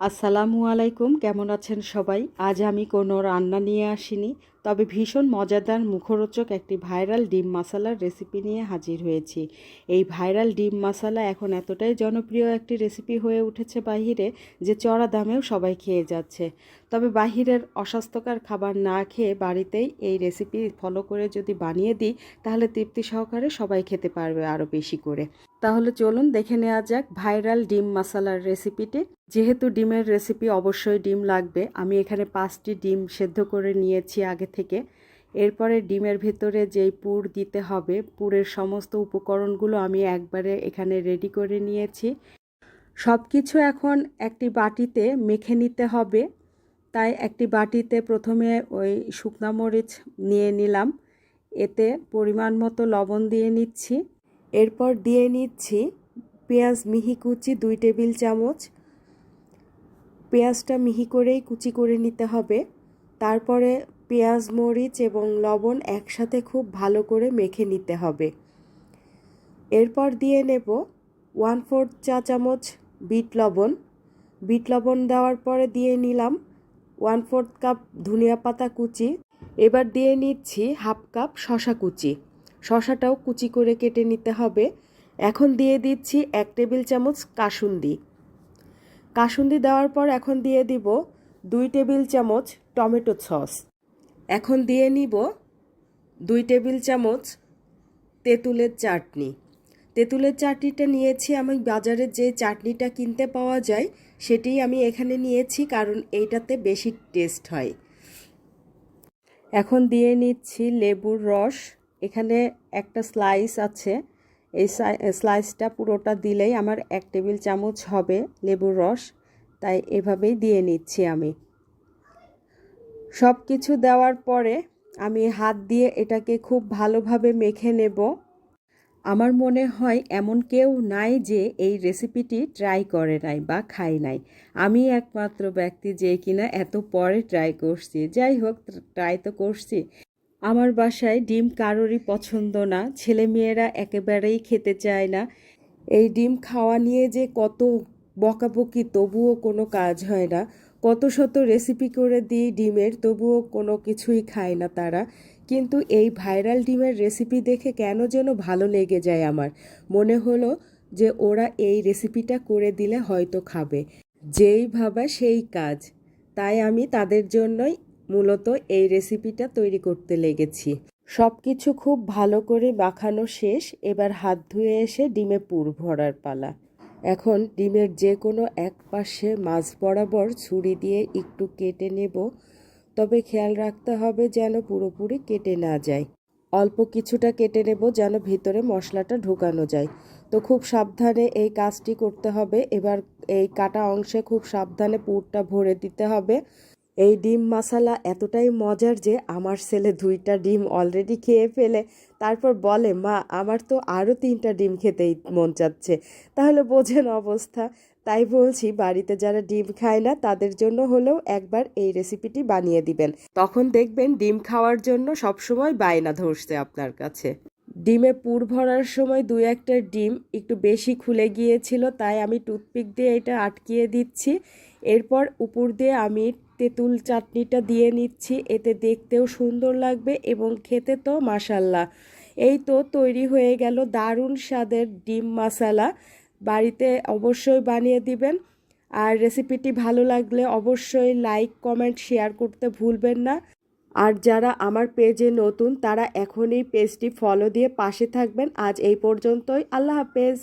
আসসালামু আলাইকুম কেমন আছেন সবাই? আজ আমি কোনো রান্না নিয়ে আসিনি। তবে ভীষণ মজাদার মুখরোচক একটি ভাইরাল ডিম মশালার রেসিপি নিয়ে হাজির হয়েছি। এই ভাইরাল ডিম মশালা এখন এতটাই জনপ্রিয় একটি রেসিপি হয়ে উঠেছে বাহিরে যে চড়া দামেও সবাই খেয়ে যাচ্ছে। তবে বাহিরের অস্বাস্থ্যকর খাবার না খেয়ে বাড়িতেই এই রেসিপি ফলো করে যদি বানিয়ে দিই, তাহলে তৃপ্তি সহকারে সবাই খেতে পারবে আরও বেশি করে। তাহলে চলুন দেখে নেওয়া যাক ভাইরাল ডিম মশালার রেসিপিটি যেহেতু ডিমের রেসিপি অবশ্যই ডিম লাগবে, আমি এখানে পাঁচটি ডিম সেদ্ধ করে নিয়েছি আগে থেকে। এরপরে ডিমের ভেতরে যেই পুর দিতে হবে, পুরের সমস্ত উপকরণগুলো আমি একবারে এখানে রেডি করে নিয়েছি। সব কিছু এখন একটি বাটিতে মেখে নিতে হবে। তাই একটি বাটিতে প্রথমে ওই শুকনা মরিচ নিয়ে নিলাম। এতে পরিমাণ মতো লবণ দিয়ে নিচ্ছি। এরপর দিয়ে নিচ্ছি পেঁয়াজ মিহি কুচি দুই টেবিল চামচ। পেঁয়াজটা মিহি করেই কুচি করে নিতে হবে। তারপরে পেঁয়াজ, মরিচ এবং লবণ একসাথে খুব ভালো করে মেখে নিতে হবে। এরপর দিয়ে নেব ওয়ান ফোর্থ চা চামচ বিট লবণ। বিট লবণ দেওয়ার পরে দিয়ে নিলাম ওয়ান ফোর্থ কাপ ধনিয়া পাতা কুচি। এবার দিয়ে নিচ্ছি হাফ কাপ শশা কুচি। শশাটাও কুচি করে কেটে নিতে হবে। এখন দিয়ে দিচ্ছি এক টেবিল চামচ কাসুন্দি। কাসুন্দি দেওয়ার পর এখন দিয়ে দিব দুই টেবিল চামচ টমেটো সস। এখন দিয়ে নিব দুই টেবিল চামচ তেঁতুলের চাটনি। তেঁতুলের চাটনিটা নিয়েছি আমি, বাজারে যে চাটনিটা কিনতে পাওয়া যায় সেটি আমি এখানে নিয়েছি কারণ এইটাতে বেশি টেস্ট হয়। এখন দিয়ে নিচ্ছি লেবুর রস। এখানে একটা স্লাইস আছে। এই স্লাইসটা পুরোটা দিলেই আমার এক টেবিল চামচ হবে লেবুর রস। তাই এভাবেই দিয়ে নিচ্ছি আমি। সব কিছু দেওয়ার পরে আমি হাত দিয়ে এটাকে খুব ভালোভাবে মেখে নেব। আমার মনে হয় এমন কেউ নাই যে এই রেসিপিটি ট্রাই করে নাই বা খাই নাই। আমি একমাত্র ব্যক্তি যে কিনা এত পরে ট্রাই করছি। যাই হোক, ট্রাই তো করছি। আমার বাসায় ডিম কারোরই পছন্দ না। ছেলে মেয়েরা একেবারেই খেতে চায় না। এই ডিম খাওয়া নিয়ে যে কত বকাবকি, তবুও কোনো কাজ হয় না। কত শত রেসিপি করে দিই ডিমের, তবুও কোনো কিছুই খায় না তারা। কিন্তু এই ভাইরাল ডিমের রেসিপি দেখে কেন যেন ভালো লেগে যায় আমার। মনে হলো যে ওরা এই রেসিপিটা করে দিলে হয়তো খাবে। যেই ভাবা সেই কাজ। তাই আমি তাদের জন্যই মূলত এই রেসিপিটা তৈরি করতে লেগেছি। সব কিছু খুব ভালো করে মাখানো শেষ, এবার হাত ধুয়ে এসে ডিমে পুর ভরার পালা। এখন ডিমের যে কোনো এক পাশে মাছ বরাবর ছুরি দিয়ে একটু কেটে নেব। তবে খেয়াল রাখতে হবে যেন পুরোপুরি কেটে না যায়। অল্প কিছুটা কেটে নেব যেন ভিতরে মশলাটা ঢোকানো যায়। তো খুব সাবধানে এই কাজটি করতে হবে। এবার এই কাটা অংশে খুব সাবধানে পুরটা ভরে দিতে হবে। এই ডিম মশালা এতটাই মজার যে আমার ছেলে দুইটা ডিম অলরেডি খেয়ে ফেলে। তারপর বলে, মা, আমার তো আরও তিনটা ডিম খেতেই মন চাচ্ছে। তাহলে বোঝেন অবস্থা। তাই বলছি, বাড়িতে যারা ডিম খায় না, তাদের জন্য হলেও একবার এই রেসিপিটি বানিয়ে দিবেন। তখন দেখবেন ডিম খাওয়ার জন্য সবসময় বায়না ধরছে আপনার কাছে। ডিমে পুর ভরার সময় দু একটা ডিম একটু বেশি খুলে গিয়েছিল, তাই আমি টুথপিক দিয়ে এটা আটকিয়ে দিচ্ছি। এরপর উপর দিয়ে আমি তেঁতুল চাটনিটা দিয়ে নিচ্ছি, এতে দেখতেও সুন্দর লাগবে এবং খেতে তো মাসাল্লাহ এই তো তৈরি হয়ে গেল দারুণ স্বাদের ডিম মশালা। বাড়িতে অবশ্যই বানিয়ে দিবেন। আর রেসিপিটি ভালো লাগলে অবশ্যই লাইক, কমেন্ট, শেয়ার করতে ভুলবেন না। আর যারা আমার পেজে নতুন, তারা এখনই পেজটি ফলো দিয়ে পাশে থাকবেন। আজ এই পর্যন্তই। আল্লাহ হাফেজ।